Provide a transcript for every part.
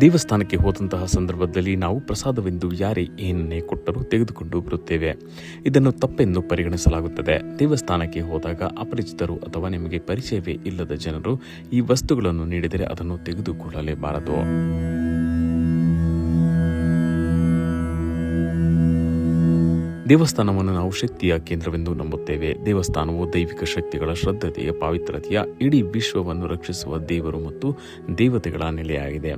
ದೇವಸ್ಥಾನಕ್ಕೆ ಹೋದಂತಹ ಸಂದರ್ಭದಲ್ಲಿ ನಾವು ಪ್ರಸಾದವೆಂದು ಯಾರೇ ಏನನ್ನೇ ಕೊಟ್ಟರೂ ತೆಗೆದುಕೊಂಡು ಬರುತ್ತೇವೆ. ಇದನ್ನು ತಪ್ಪೆಂದು ಪರಿಗಣಿಸಲಾಗುತ್ತದೆ. ದೇವಸ್ಥಾನಕ್ಕೆ ಹೋದಾಗ ಅಪರಿಚಿತರು ಅಥವಾ ನಿಮಗೆ ಪರಿಚಯವೇ ಇಲ್ಲದ ಜನರು ಈ ವಸ್ತುಗಳನ್ನು ನೀಡಿದರೆ ಅದನ್ನು ತೆಗೆದುಕೊಳ್ಳಲೇಬಾರದು. ದೇವಸ್ಥಾನವನ್ನು ನಾವು ಶಕ್ತಿಯ ಕೇಂದ್ರವೆಂದು ನಂಬುತ್ತೇವೆ. ದೇವಸ್ಥಾನವು ದೈವಿಕ ಶಕ್ತಿಗಳ ಶ್ರದ್ಧತೆಯ ಪಾವಿತ್ರತೆಯ ಇಡೀ ವಿಶ್ವವನ್ನು ರಕ್ಷಿಸುವ ದೇವರು ಮತ್ತು ದೇವತೆಗಳ ನೆಲೆಯಾಗಿದೆ.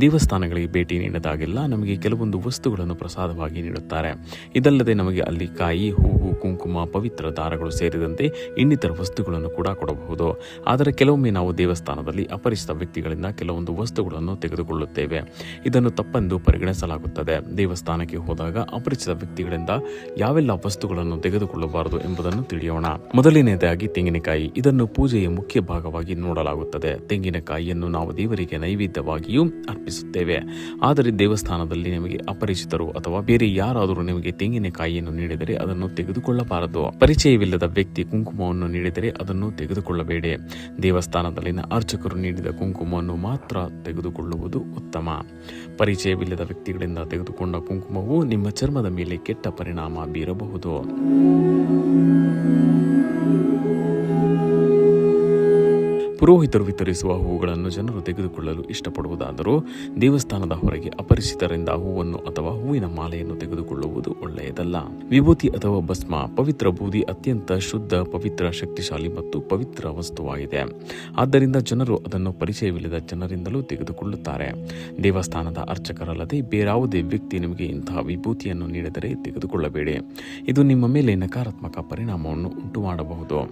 ದೇವಸ್ಥಾನಗಳಿಗೆ ಭೇಟಿ ನೀಡಿದಾಗೆಲ್ಲ ನಮಗೆ ಕೆಲವೊಂದು ವಸ್ತುಗಳನ್ನು ಪ್ರಸಾದವಾಗಿ ನೀಡುತ್ತಾರೆ. ಇದಲ್ಲದೆ ನಮಗೆ ಅಲ್ಲಿ ಕಾಯಿ, ಹೂವು ಕುಂಕುಮ, ಪವಿತ್ರ ದಾರಗಳು ಸೇರಿದಂತೆ ಇನ್ನಿತರ ವಸ್ತುಗಳನ್ನು ಕೂಡ ಕೊಡಬಹುದು. ಆದರೆ ಕೆಲವೊಮ್ಮೆ ನಾವು ದೇವಸ್ಥಾನದಲ್ಲಿ ಅಪರಿಚಿತ ವ್ಯಕ್ತಿಗಳಿಂದ ಕೆಲವೊಂದು ವಸ್ತುಗಳನ್ನು ತೆಗೆದುಕೊಳ್ಳುತ್ತೇವೆ. ಇದನ್ನು ತಪ್ಪೆಂದು ಪರಿಗಣಿಸಲಾಗುತ್ತದೆ. ದೇವಸ್ಥಾನಕ್ಕೆ ಹೋದಾಗ ಅಪರಿಚಿತ ವ್ಯಕ್ತಿಗಳಿಂದ ಯಾವೆಲ್ಲ ವಸ್ತುಗಳನ್ನು ತೆಗೆದುಕೊಳ್ಳಬಾರದು ಎಂಬುದನ್ನು ತಿಳಿಯೋಣ. ಮೊದಲನೆಯದಾಗಿ ತೆಂಗಿನಕಾಯಿ. ಇದನ್ನು ಪೂಜೆಯ ಮುಖ್ಯ ಭಾಗವಾಗಿ ನೋಡಲಾಗುತ್ತದೆ. ತೆಂಗಿನಕಾಯಿಯನ್ನು ನಾವು ದೇವರಿಗೆ ನೈವೇದ್ಯವಾಗಿಯೂ ಅರ್ಪಿಸುತ್ತೇವೆ. ಆದರೆ ದೇವಸ್ಥಾನದಲ್ಲಿ ನಿಮಗೆ ಅಪರಿಚಿತರು ಅಥವಾ ಬೇರೆ ಯಾರಾದರೂ ನಿಮಗೆ ತೆಂಗಿನಕಾಯಿಯನ್ನು ನೀಡಿದರೆ ಅದನ್ನು ತೆಗೆದುಕೊಳ್ಳಬಾರದು. ಪರಿಚಯವಿಲ್ಲದ ವ್ಯಕ್ತಿ ಕುಂಕುಮವನ್ನು ನೀಡಿದರೆ ಅದನ್ನು ತೆಗೆದುಕೊಳ್ಳಬೇಡಿ. ದೇವಸ್ಥಾನದಲ್ಲಿನ ಅರ್ಚಕರು ನೀಡಿದ ಕುಂಕುಮವನ್ನು ಮಾತ್ರ ತೆಗೆದುಕೊಳ್ಳುವುದು ಉತ್ತಮ. ಪರಿಚಯವಿಲ್ಲದ ವ್ಯಕ್ತಿಗಳಿಂದ ತೆಗೆದುಕೊಂಡ ಕುಂಕುಮವು ನಿಮ್ಮ ಚರ್ಮದ ಮೇಲೆ ಕೆಟ್ಟ ಪರಿಣಾಮ ಬೀರಬಹುದು. ಪುರೋಹಿತರು ವಿತರಿಸುವ ಹೂಗಳನ್ನು ಜನರು ತೆಗೆದುಕೊಳ್ಳಲು ಇಷ್ಟಪಡುವುದಾದರೂ ದೇವಸ್ಥಾನದ ಹೊರಗೆ ಅಪರಿಚಿತರಿಂದ ಹೂವನ್ನು ಅಥವಾ ಹೂವಿನ ಮಾಲೆಯನ್ನು ತೆಗೆದುಕೊಳ್ಳುವುದು ಒಳ್ಳೆಯದಲ್ಲ. ವಿಭೂತಿ ಅಥವಾ ಭಸ್ಮ, ಪವಿತ್ರ ಬೂದಿ ಅತ್ಯಂತ ಶುದ್ಧ, ಪವಿತ್ರ, ಶಕ್ತಿಶಾಲಿ ಮತ್ತು ಪವಿತ್ರ ವಸ್ತುವಾಗಿದೆ. ಆದ್ದರಿಂದ ಜನರು ಅದನ್ನು ಪರಿಚಯವಿಲ್ಲದ ಜನರಿಂದಲೂ ತೆಗೆದುಕೊಳ್ಳುತ್ತಾರೆ. ದೇವಸ್ಥಾನದ ಅರ್ಚಕರಲ್ಲದೆ ಬೇರಾವುದೇ ವ್ಯಕ್ತಿ ನಿಮಗೆ ಇಂತಹ ವಿಭೂತಿಯನ್ನು ನೀಡಿದರೆ ತೆಗೆದುಕೊಳ್ಳಬೇಡಿ. ಇದು ನಿಮ್ಮ ಮೇಲೆ ನಕಾರಾತ್ಮಕ ಪರಿಣಾಮವನ್ನು ಉಂಟು ಮಾಡಬಹುದು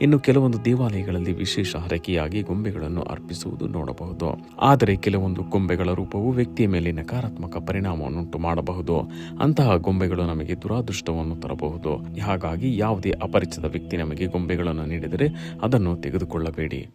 ಇನ್ನು ಕೆಲವೊಂದು ದೇವಾಲಯಗಳಲ್ಲಿ ವಿಶೇಷ ಹರಕೆಯಾಗಿ ಗೊಂಬೆಗಳನ್ನು ಅರ್ಪಿಸುವುದು ನೋಡಬಹುದು. ಆದರೆ ಕೆಲವೊಂದು ಗೊಂಬೆಗಳ ರೂಪವು ವ್ಯಕ್ತಿಯ ಮೇಲೆ ನಕಾರಾತ್ಮಕ ಪರಿಣಾಮವನ್ನುಂಟು ಮಾಡಬಹುದು. ಅಂತಹ ಗೊಂಬೆಗಳು ನಮಗೆ ದುರಾದೃಷ್ಟವನ್ನು ತರಬಹುದು. ಹಾಗಾಗಿ ಯಾವುದೇ ಅಪರಿಚಿತ ವ್ಯಕ್ತಿ ನಮಗೆ ಗೊಂಬೆಗಳನ್ನು ನೀಡಿದರೆ ಅದನ್ನು ತೆಗೆದುಕೊಳ್ಳಬೇಡಿ.